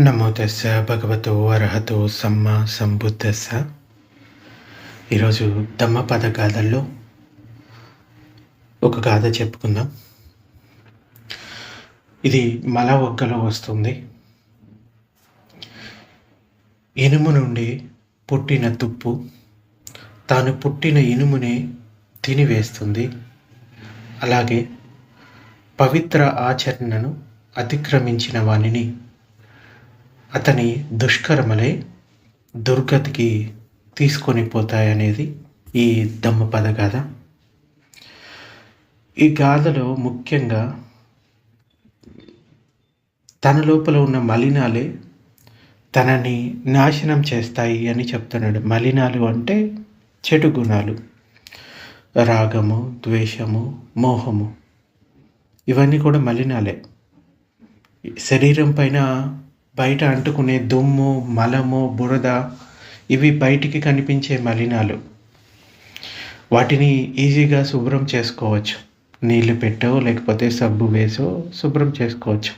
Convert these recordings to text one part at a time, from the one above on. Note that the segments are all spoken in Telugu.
నమో తెస్స భగవతో అర్హతో సమ్మ సంబుద్ధస్స ఈరోజు దమ్మపద గాథల్లో ఒక గాథ చెప్పుకుందాం. ఇది మల ఒగ్గలో వస్తుంది. ఇనుము నుండి పుట్టిన తుప్పు తాను పుట్టిన ఇనుమునే తినివేస్తుంది. అలాగే పవిత్ర ఆచరణను అతిక్రమించిన వానిని అతని దుష్కర్మలే దుర్గతికి తీసుకొని పోతాయనేది ఈ దమ్మపద గాథ ఈ గాథలో ముఖ్యంగా తన లోపల ఉన్న మలినాలే తనని నాశనం చేస్తాయి అని చెప్తున్నాడు. మలినాలు అంటే చెడు గుణాలు. రాగము ద్వేషము మోహము. ఇవన్నీ కూడా మలినాలే. శరీరం పైన బయట అంటుకునే దుమ్ము మలము బురద ఇవి బయటికి కనిపించే మలినాలు. వాటిని ఈజీగా శుభ్రం చేసుకోవచ్చు. నీళ్ళు పెట్టో లేకపోతే సబ్బు వేసో శుభ్రం చేసుకోవచ్చు.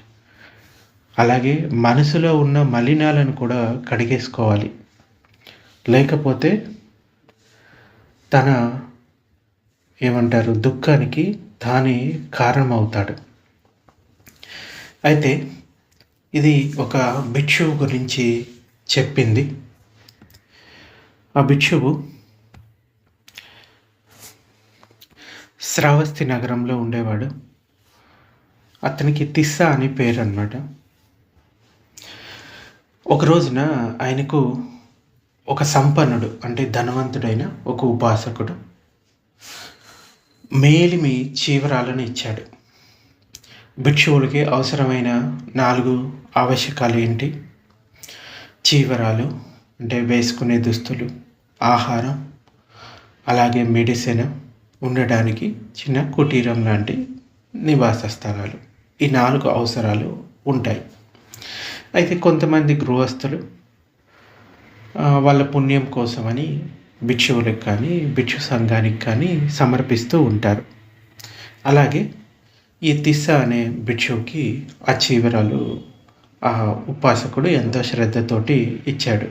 అలాగే మనసులో ఉన్న మలినాలను కూడా కడిగేసుకోవాలి. లేకపోతే తన ఏమంటారు దుఃఖానికి తానే కారణం అవుతాడు అయితే ఇది ఒక భిక్షువు గురించి చెప్పింది. ఆ భిక్షువు శ్రావస్తి నగరంలో ఉండేవాడు. అతనికి తిస్సా అని పేరు అనమాట ఒక రోజున ఆయనకు ఒక సంపన్నుడు అంటే ధనవంతుడైన ఒక ఉపాసకుడు మేలిమి చీవరాలను ఇచ్చాడు. భిక్షువులకి అవసరమైన నాలుగు ఆవశ్యకాలు ఏంటి? చీవరాలు అంటే వేసుకునే దుస్తులు ఆహారం అలాగే మెడిసిన్ ఉండడానికి చిన్న కుటీరం లాంటి నివాస స్థలాలు. ఈ నాలుగు అవసరాలు ఉంటాయి. అయితే కొంతమంది గృహస్థులు వాళ్ళ పుణ్యం కోసమని భిక్షువులకు కానీ భిక్షు సంఘానికి కానీ సమర్పిస్తూ ఉంటారు. అలాగే ఈ తిస్స అనే భిక్షువుకి ఆ చీవరాలు ఆ ఉపాసకుడు ఎంతో శ్రద్ధతోటి ఇచ్చాడు.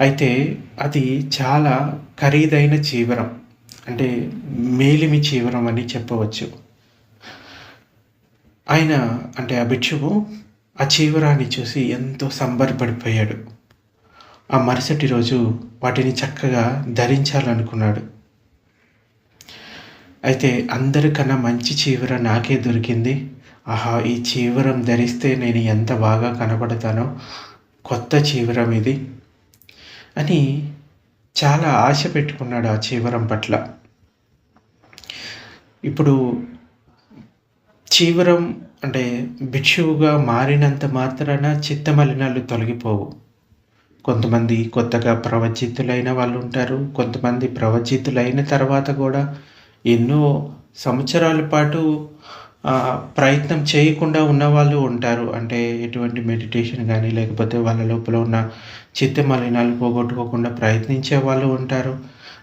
అయితే అది చాలా ఖరీదైన చీవరం అంటే మేలిమి చీవరం అని చెప్పవచ్చు. ఆయన అంటే ఆ భిక్షువు ఆ చీవరాన్ని చూసి ఎంతో సంబరపడిపోయాడు. ఆ మరుసటి రోజు వాటిని చక్కగా ధరించాలనుకున్నాడు. అయితే అందరికన్నా మంచి చీవర నాకే దొరికింది. ఆహా ఈ చీవరం ధరిస్తే నేను ఎంత బాగా కనబడతానో కొత్త చీవరం ఇది. అని చాలా ఆశ పెట్టుకున్నాడు ఆ చీవరం పట్ల. ఇప్పుడు చీవరం అంటే భిక్షువుగా మారినంత మాత్రాన చిత్తమలినాలు తొలగిపోవు. కొంతమంది కొత్తగా ప్రవచితులైన వాళ్ళు ఉంటారు కొంతమంది ప్రవచితులైన తర్వాత కూడా ఎన్నో సంవత్సరాల పాటు ప్రయత్నం చేయకుండా ఉన్న వాళ్ళు ఉంటారు. అంటే ఎటువంటి మెడిటేషన్ కానీ లేకపోతే వాళ్ళ లోపల ఉన్న చిత్త మలినాలు పోగొట్టుకోకుండా ప్రయత్నించే వాళ్ళు ఉంటారు.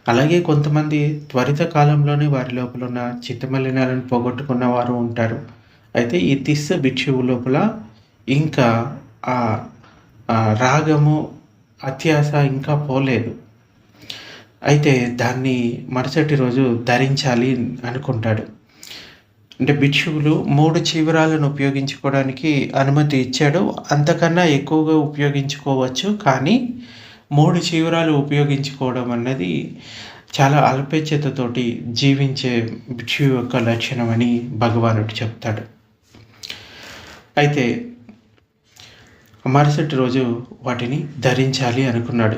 అలాగే కొంతమంది త్వరిత కాలంలోనే వారి లోపల ఉన్న చిత్త మలినాలను పోగొట్టుకున్న వారు ఉంటారు. అయితే ఈ తిస్స భిక్షువు లోపల ఇంకా ఆ రాగము అత్యాస ఇంకా పోలేదు. అయితే దాన్ని మరుసటి రోజు ధరించాలి అనుకుంటాడు. అంటే భిక్షువులు మూడు చీవరాలను ఉపయోగించుకోవడానికి అనుమతి ఇచ్చాడు. అంతకన్నా ఎక్కువగా ఉపయోగించుకోవచ్చు కానీ మూడు చీవరాలు ఉపయోగించుకోవడం అన్నది చాలా అల్పేచ్ఛతతోటి జీవించే భిక్షు యొక్క లక్షణం అని భగవానుడు చెప్తాడు. అయితే మరుసటి రోజు వాటిని ధరించాలి అనుకున్నాడు.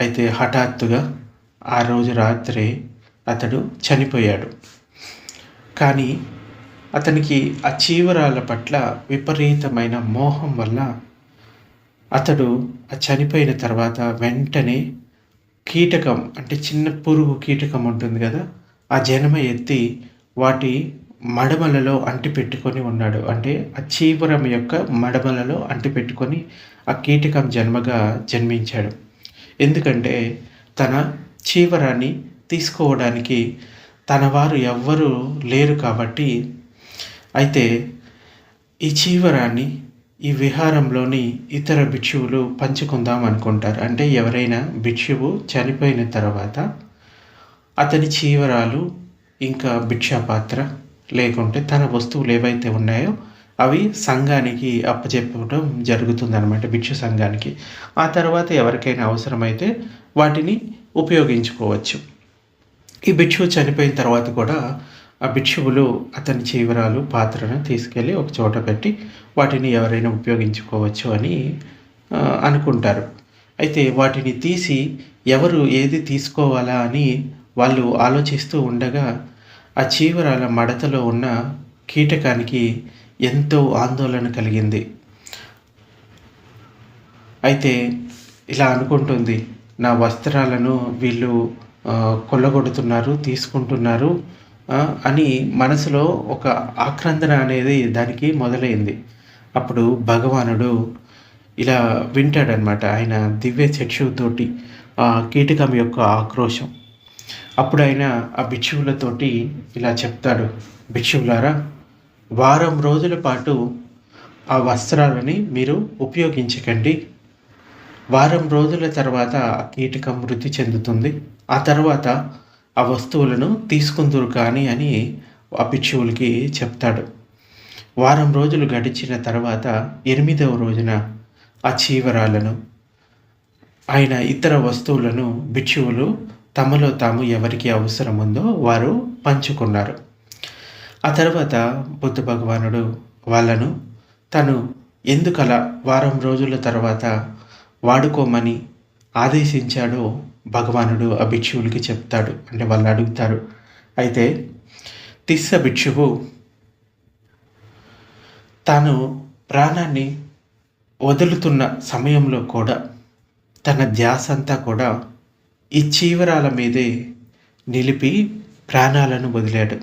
అయితే హఠాత్తుగా ఆ రోజు రాత్రి అతడు చనిపోయాడు. కానీ అతనికి ఆ చీవరాల పట్ల విపరీతమైన మోహం వల్ల అతడు ఆ చనిపోయిన తర్వాత వెంటనే కీటకం అంటే చిన్న పురుగు కీటకం ఉంటుంది కదా ఆ జనమ ఎత్తి వాటి మడమలలో అంటిపెట్టుకొని ఉన్నాడు. అంటే ఆ చీవరం యొక్క మడమలలో అంటిపెట్టుకొని ఆ కీటకం జన్మగా జన్మించాడు. ఎందుకంటే తన చీవరాన్ని తీసుకోవడానికి తన వారు ఎవ్వరూ లేరు కాబట్టి అయితే ఈ చీవరాన్ని ఈ విహారంలోని ఇతర భిక్షువులు పంచుకుందాం అనుకుంటారు. అంటే ఎవరైనా భిక్షువు చనిపోయిన తర్వాత అతని చీవరాలు ఇంకా భిక్షాపాత్ర లేకుంటే తన వస్తువులు ఏవైతే ఉన్నాయో అవి సంఘానికి అప్పచెప్పడం జరుగుతుందన్నమాట భిక్షు సంఘానికి. ఆ తర్వాత ఎవరికైనా అవసరమైతే వాటిని ఉపయోగించుకోవచ్చు. ఈ భిక్షువు చనిపోయిన తర్వాత కూడా ఆ భిక్షువులు అతని చీవరాలు పాత్రను తీసుకెళ్ళి ఒక చోట పెట్టి వాటిని ఎవరైనా ఉపయోగించుకోవచ్చు అని అనుకుంటారు. అయితే వాటిని తీసి ఎవరు ఏది తీసుకోవాలా అని వాళ్ళు ఆలోచిస్తూ ఉండగా ఆ చీవరాల మడతలో ఉన్న కీటకానికి ఎంతో ఆందోళన కలిగింది. అయితే ఇలా అనుకుంటుంది. నా వస్త్రాలను వీళ్ళు కొల్లగొడుతున్నారు తీసుకుంటున్నారు అని మనసులో ఒక ఆక్రందన అనేది దానికి మొదలైంది. అప్పుడు భగవానుడు ఇలా వింటాడనమాట ఆయన దివ్య చక్షువుతోటి ఆ కీటకం యొక్క ఆక్రోశం. అప్పుడు ఆయన ఆ భిక్షువులతోటి ఇలా చెప్తాడు భిక్షువులారా వారం రోజుల పాటు ఆ వస్త్రాలని మీరు ఉపయోగించకండి. వారం రోజుల తర్వాత ఆ కీటకం మృతి చెందుతుంది. ఆ తర్వాత ఆ వస్తువులను తీసుకుందురు కానీ అని ఆ పిచ్చువులకి చెప్తాడు. వారం రోజులు గడిచిన తర్వాత ఎనిమిదవ రోజున ఆ చీవరాలను ఆయన ఇతర వస్తువులను భిక్షువులు తమలో తాము ఎవరికి అవసరం ఉందో వారు పంచుకున్నారు. ఆ తర్వాత బుద్ధ భగవానుడు వాళ్ళను తను ఎందుకలా వారం రోజుల తర్వాత వాడుకోమని ఆదేశించాడో భగవానుడు ఆ భిక్షువులకి చెప్తాడు. అంటే వాళ్ళు అడుగుతారు. అయితే తిస్స భిక్షువు తాను ప్రాణాన్ని వదులుతున్న సమయంలో కూడా తన ధ్యాస అంతా కూడా ఈ చీవరాల మీదే నిలిపి ప్రాణాలను వదిలాడు.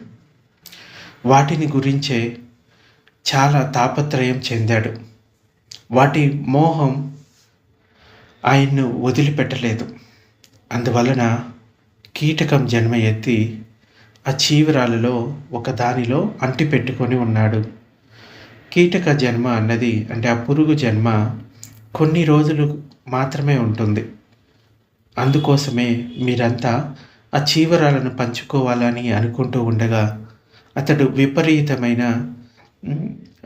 వాటిని గురించే చాలా తాపత్రయం చెందాడు. వాటి మోహం ఆయన్ను వదిలిపెట్టలేదు. అందువలన కీటకం జన్మ ఎత్తి ఆ చీవరాలలో ఒక దానిలో అంటిపెట్టుకొని ఉన్నాడు. కీటక జన్మ అన్నది అంటే ఆ పురుగు జన్మ కొన్ని రోజులు మాత్రమే ఉంటుంది. అందుకోసమే మీరంతా ఆ చీవరాలను పంచుకోవాలని అనుకుంటూ ఉండగా అతడు విపరీతమైన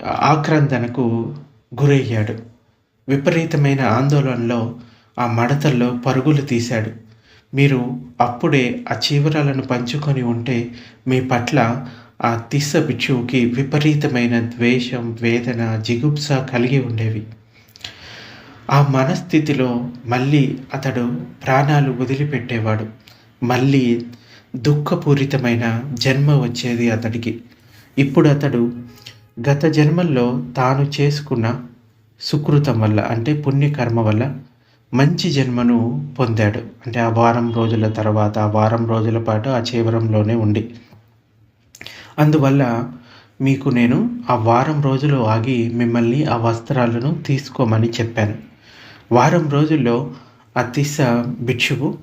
ఆక్రందనకు గురయ్యాడు. విపరీతమైన ఆందోళనలో ఆ మడతల్లో పరుగులు తీశాడు. మీరు అప్పుడే ఆ చీవరాలను పంచుకొని ఉంటే మీ పట్ల ఆ తిస్స బిక్షువుకి విపరీతమైన ద్వేషం వేదన జిగుప్స కలిగి ఉండేవి. ఆ మనస్థితిలో మళ్ళీ అతడు ప్రాణాలు వదిలిపెట్టేవాడు. మళ్ళీ దుఃఖపూరితమైన జన్మ వచ్చేది అతడికి. ఇప్పుడు అతడు గత జన్మల్లో తాను చేసుకున్న సుకృతం వల్ల అంటే పుణ్యకర్మ వల్ల మంచి జన్మను పొందాడు. అంటే ఆ వారం రోజుల తర్వాత ఆ వారం రోజుల పాటు ఆ చీవరంలోనే ఉండి. అందువల్ల మీకు నేను ఆ వారం రోజులు ఆగి మిమ్మల్ని ఆ వస్త్రాలను తీసుకోమని చెప్పాను. వారం రోజుల్లో అతిశ భిక్షువు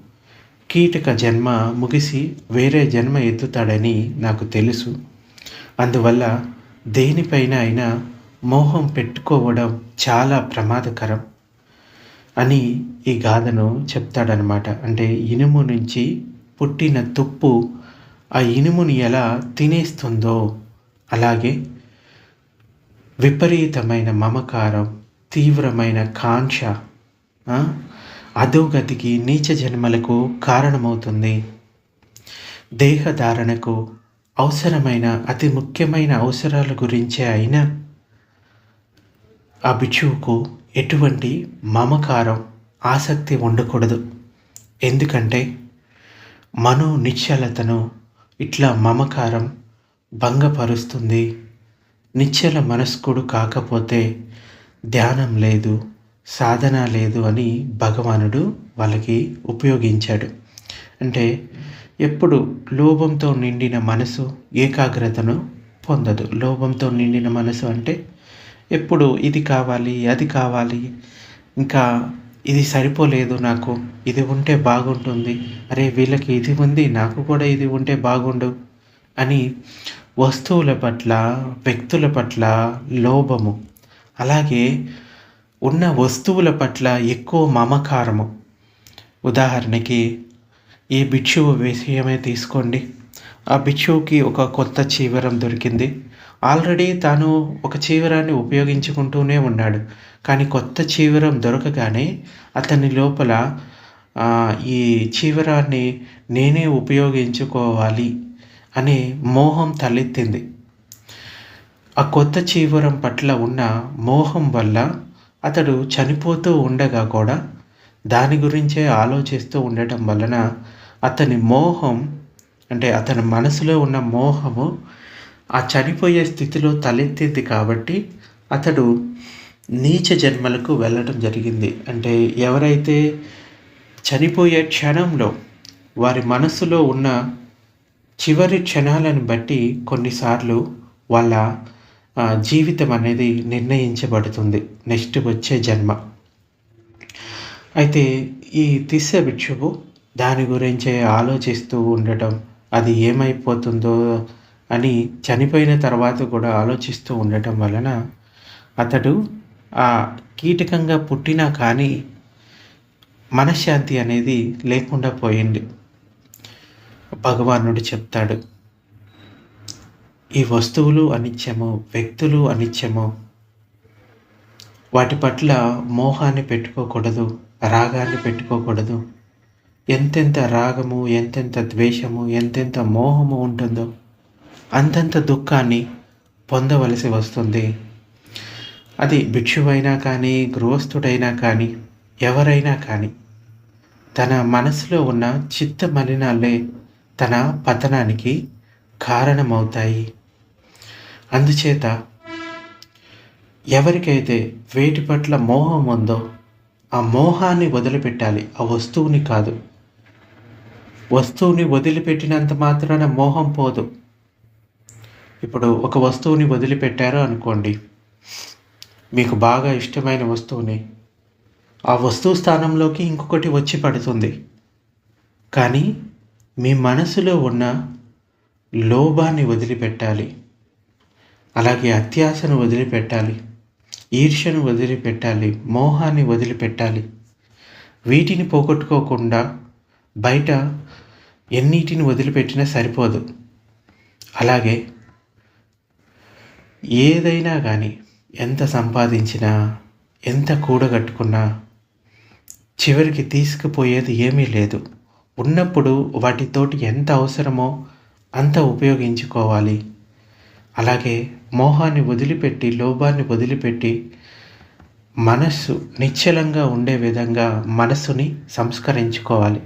కీటక జన్మ ముగిసి వేరే జన్మ ఎత్తుతాడని నాకు తెలుసు. అందువల్ల దేనిపైన అయినా మోహం పెట్టుకోవడం చాలా ప్రమాదకరం అని ఈ గాథను చెప్తాడనమాట అంటే ఇనుము నుంచి పుట్టిన తుప్పు ఆ ఇనుముని ఎలా తినేస్తుందో అలాగే విపరీతమైన మమకారం తీవ్రమైన కాంక్ష అధోగతికి నీచ జన్మలకు కారణమవుతుంది. దేహధారణకు అవసరమైన అతి ముఖ్యమైన అవసరాల గురించే అయినా ఆ బిచ్చువుకు ఎటువంటి మమకారం ఆసక్తి ఉండకూడదు. ఎందుకంటే మనో నిశ్చలతను ఇట్లా మమకారం భంగపరుస్తుంది. నిశ్చల మనస్కుడు కాకపోతే ధ్యానం లేదు సాధన లేదు అని భగవానుడు వాళ్ళకి ఉపయోగించాడు. అంటే ఎప్పుడు లోభంతో నిండిన మనసు ఏకాగ్రతను పొందదు. లోభంతో నిండిన మనసు అంటే ఎప్పుడు ఇది కావాలి అది కావాలి. ఇంకా ఇది సరిపోలేదు నాకు. ఇది ఉంటే బాగుంటుంది. అరే వీళ్ళకి ఇది ఉంది నాకు కూడా ఇది ఉంటే బాగుండు అని వస్తువుల పట్ల వ్యక్తుల పట్ల లోభము. అలాగే ఉన్న వస్తువుల పట్ల ఎక్కువ మమకారము. ఉదాహరణకి ఈ బిక్షువు విషయమే తీసుకోండి. ఆ బిక్షువుకి ఒక కొత్త చీవరం దొరికింది. ఆల్రెడీ తాను ఒక చీవరాన్ని ఉపయోగించుకుంటూనే ఉన్నాడు. కానీ కొత్త చీవరం దొరకగానే అతని లోపల ఈ చీవరాన్ని నేనే ఉపయోగించుకోవాలి అనే మోహం తలెత్తింది. ఆ కొత్త చీవరం పట్ల ఉన్న మోహం వల్ల అతడు చనిపోతూ ఉండగా కూడా దాని గురించే ఆలోచిస్తూ ఉండటం వలన అతని మోహం అంటే అతని మనసులో ఉన్న మోహము ఆ చనిపోయే స్థితిలో తలెత్తింది కాబట్టి అతడు నీచ జన్మలకు వెళ్ళడం జరిగింది. అంటే ఎవరైతే చనిపోయే క్షణంలో వారి మనసులో ఉన్న చివరి క్షణాలను బట్టి కొన్నిసార్లు వాళ్ళ జీవితం అనేది నిర్ణయించబడుతుంది. నెక్స్ట్ వచ్చే జన్మ. అయితే ఈ తిస్స భిక్షువు దాని గురించే ఆలోచిస్తూ ఉండటం అది ఏమైపోతుందో అని చనిపోయిన తర్వాత కూడా ఆలోచిస్తూ ఉండటం వలన అతడు ఆ కీటకంగా పుట్టినా కానీ మనశ్శాంతి అనేది లేకుండా పోయింది. భగవానుడు చెప్తాడు ఈ వస్తువులు అనిత్యము వ్యక్తులు అనిత్యము వాటి పట్ల మోహాన్ని పెట్టుకోకూడదు రాగాన్ని పెట్టుకోకూడదు. ఎంతెంత రాగము ఎంతెంత ద్వేషము ఎంతెంత మోహము ఉంటుందో అంతంత దుఃఖాన్ని పొందవలసి వస్తుంది. అది భిక్షువైనా కానీ గృహస్థుడైనా కానీ ఎవరైనా కానీ తన మనసులో ఉన్న చిత్త మలినాలే తన పతనానికి కారణమవుతాయి. అందుచేత ఎవరికైతే వేటి పట్ల మోహం ఉందో ఆ మోహాన్ని వదిలిపెట్టాలి. ఆ వస్తువుని కాదు. వస్తువుని వదిలిపెట్టినంత మాత్రాన మోహం పోదు. ఇప్పుడు ఒక వస్తువుని వదిలిపెట్టారు అనుకోండి. మీకు బాగా ఇష్టమైన వస్తువుని. ఆ వస్తువు స్థానంలోకి ఇంకొకటి వచ్చి పడుతుంది. కానీ మీ మనసులో ఉన్న లోభాన్ని వదిలిపెట్టాలి. అలాగే అత్యాశను వదిలిపెట్టాలి. ఈర్ష్యను వదిలిపెట్టాలి. మోహాన్ని వదిలిపెట్టాలి. వీటిని పోగొట్టుకోకుండా బయట ఎన్నిటిని వదిలిపెట్టినా సరిపోదు. అలాగే ఏదైనా కానీ ఎంత సంపాదించినా ఎంత కూడగట్టుకున్నా చివరికి తీసుకుపోయేది ఏమీ లేదు. ఉన్నప్పుడు వాటితోటి ఎంత అవసరమో అంత ఉపయోగించుకోవాలి. అలాగే మోహాన్ని వదిలిపెట్టి లోభాన్ని వదిలిపెట్టి మనస్సు నిశ్చలంగా ఉండే విధంగా మనస్సుని సంస్కరించుకోవాలి.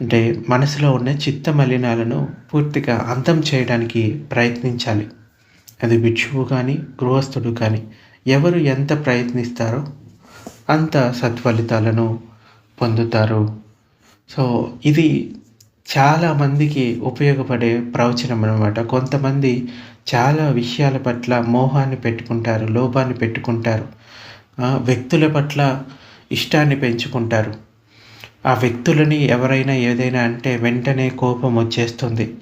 అంటే మనసులో ఉన్న చిత్త మలినాలను పూర్తిగా అంతం చేయడానికి ప్రయత్నించాలి. అది భిక్షువు కానీ గృహస్థుడు కానీ ఎవరు ఎంత ప్రయత్నిస్తారో అంత సత్ఫలితాలను పొందుతారు. సో ఇది చాలామందికి ఉపయోగపడే ప్రవచనం అనమాట కొంతమంది చాలా విషయాల పట్ల మోహాన్ని పెట్టుకుంటారు లోభాన్ని పెట్టుకుంటారు. వ్యక్తుల పట్ల ఇష్టాన్ని పెంచుకుంటారు. ఆ వ్యక్తులని ఎవరైనా ఏదైనా అంటే వెంటనే కోపం వచ్చేస్తుంది.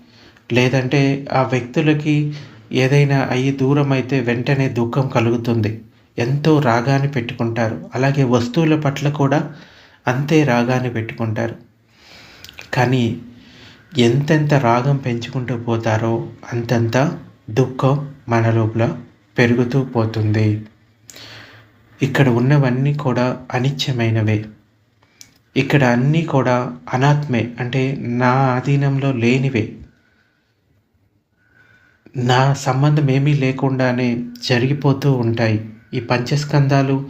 లేదంటే ఆ వ్యక్తులకి ఏదైనా అయ్యి దూరం అయితే వెంటనే దుఃఖం కలుగుతుంది. ఎంతో రాగాన్ని పెట్టుకుంటారు. అలాగే వస్తువుల పట్ల కూడా అంతే రాగాన్ని పెట్టుకుంటారు. కానీ ఎంతెంత రాగం పెంచుకుంటూ పోతారో అంతంత దుఃఖం మన లోపల పెరుగుతూ పోతుంది. ఇక్కడ ఉన్నవన్నీ కూడా అనిత్యమైనవే. ఇక్కడ అన్నీ కూడా అనాత్మే అంటే నా ఆధీనంలో లేనివే. నా సంబంధం ఏమీ లేకుండానే జరిగిపోతూ ఉంటాయి. ఈ పంచస్కందాలు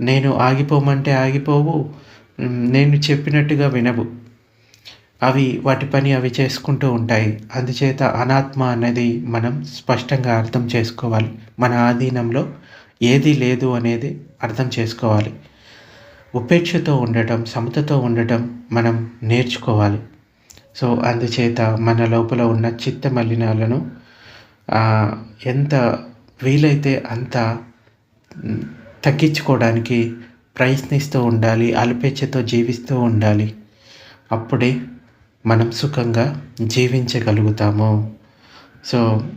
నేను ఆగిపోమంటే ఆగిపోవు నేను చెప్పినట్టుగా వినవు. అవి వాటి పని అవి చేసుకుంటూ ఉంటాయి. అందుచేత అనాత్మ అనేది మనం స్పష్టంగా అర్థం చేసుకోవాలి. మన ఆధీనంలో ఏది లేదు అనేది అర్థం చేసుకోవాలి. ఉపేక్షతో ఉండటం సమతతో ఉండటం మనం నేర్చుకోవాలి. సో అందుచేత మన లోపల ఉన్న చిత్త మలినాలను ఎంత వీలైతే అంత తగ్గించుకోవడానికి ప్రయత్నిస్తూ ఉండాలి అల్పేచ్ఛతో జీవిస్తూ ఉండాలి. అప్పుడే మనం సుఖంగా జీవించగలుగుతాము. సో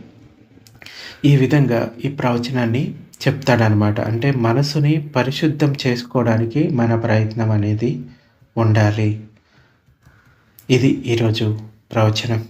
ఈ విధంగా ఈ ప్రవచనాన్ని చెప్తాడనమాట అంటే మనసుని పరిశుద్ధం చేసుకోవడానికి మన ప్రయత్నం అనేది ఉండాలి. ఇది ఈరోజు ప్రవచనం.